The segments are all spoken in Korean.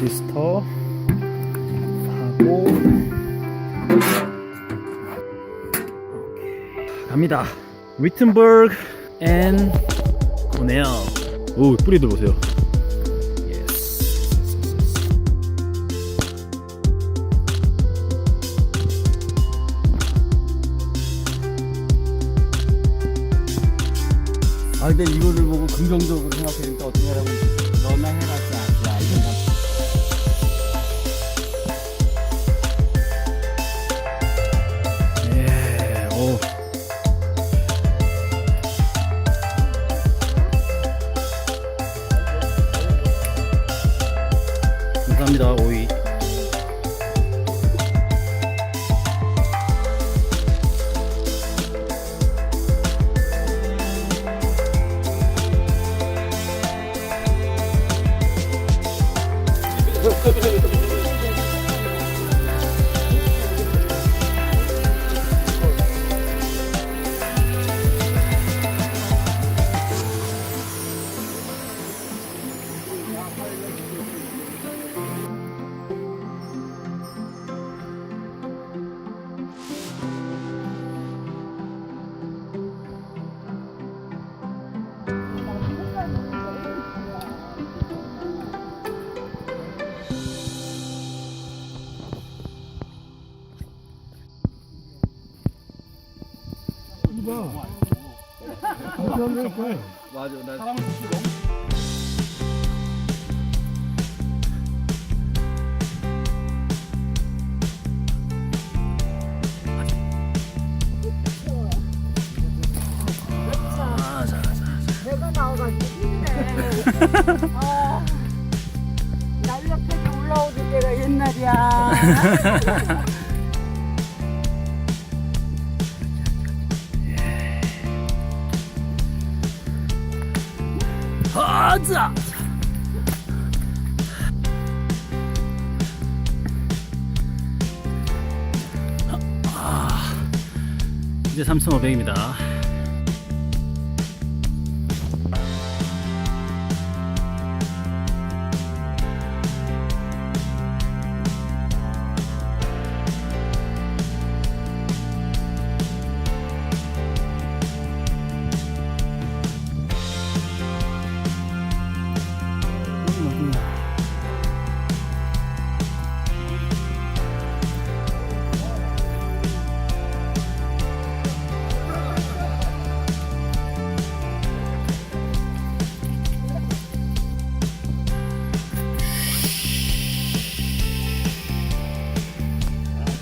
레지스터 하고 갑니다. 위튼버그 앤 코넬. 오 뿌리들 보세요. 예스. 아 근데 이거를 보고 긍정적으로 생각하니까 어떻게 하라고 너나 해봤 不行不 맞아 나 아, 자, 자. 내가 나와가지고 힘내. 아, 날렵하게 올라오던 때가 옛날이야. 하자. 아, 이제 3,500입니다.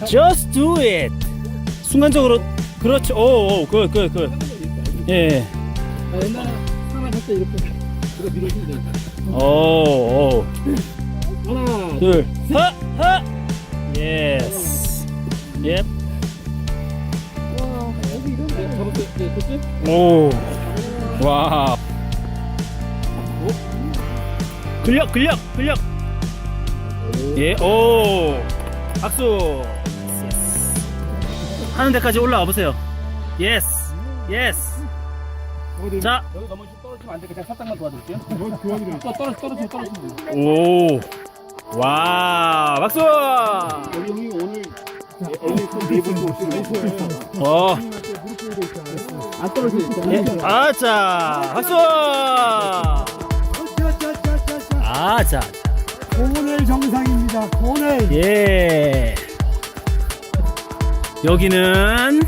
Just do it. 순간적으로 그렇죠. 오, 오, 그, 그, 그. 예. 아, 옛날에 하나 할때 이렇게 이거 밀어주면 돼 오, 오. 하나 둘, 하, 하. 예스. 예. 여기 이런 데 잡았을 때 그치? 오. 와. 근력, 근력, 근력. 예, 오. 박수. 하는 데까지 올라와 보세요. 예스. 예스. 어디 자. 여기 너무 떨어지면 안 되니까 제가 살짝만 도와드릴게요 또 떨어져 떨어져 떨어져 오. 와, 박수. 여기 형이 오늘 네분 오시는 어. 안 떨어지니까 예. 아자. 박수. 아자. 오늘 정상입니다 오늘 예. 여기는.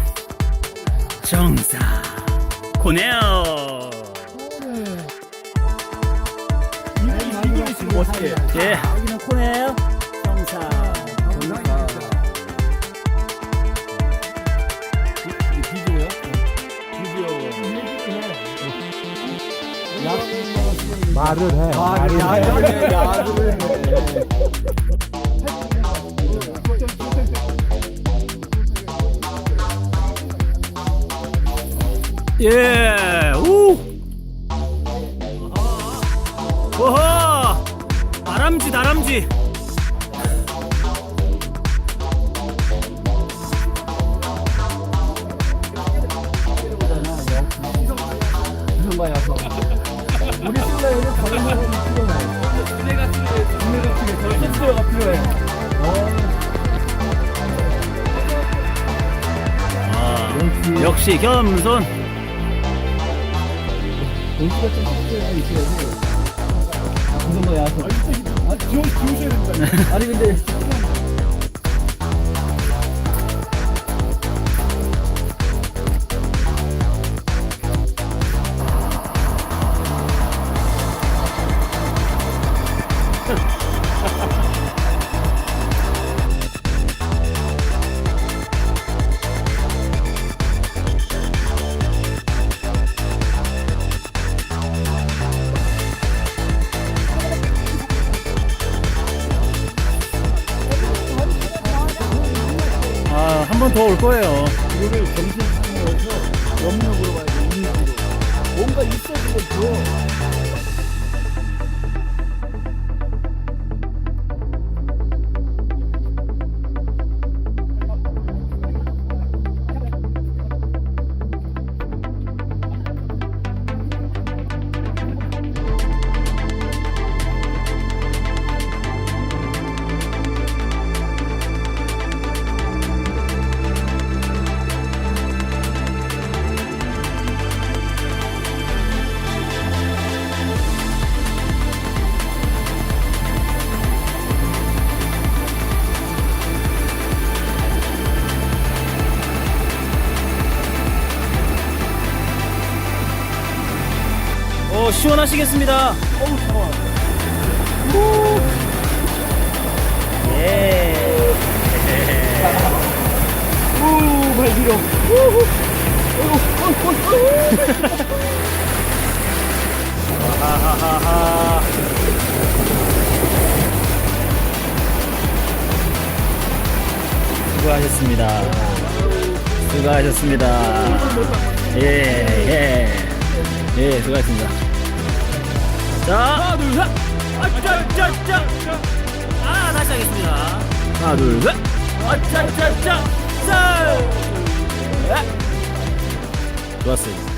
이거 지금 멋있게 예. 여기는 정상. 비디오요? 말을 해. 말을 해. 야구를 해. 예, 오! 오호! 다람쥐, 다람쥐! 우리 다른 가 필요해 아, 역시 겸손. 공기가 좀 섞여야 있어야지. 무슨 거야? 아, 지워, 지우셔야 된다. 아니, 근데. 한 번 더 올 거예요. 이거를 정신 차려서 염력으로 가야 돼, 인력으로. 뭔가 있어지고 줘. 시원하시겠습니다. 어우, 좋아. 예. 우, 발 밀어. 하하하하. 수고하셨습니다. 수고하셨습니다. 예, 예. 예, 수고하셨습니다. 자, 하나, 둘, 셋. 아, 짜, 짜, 짜. 아, 다시 하겠습니다. 하나, 둘, 셋. 아, 짜, 짜, 짜. 짜. 네. 좋았어요.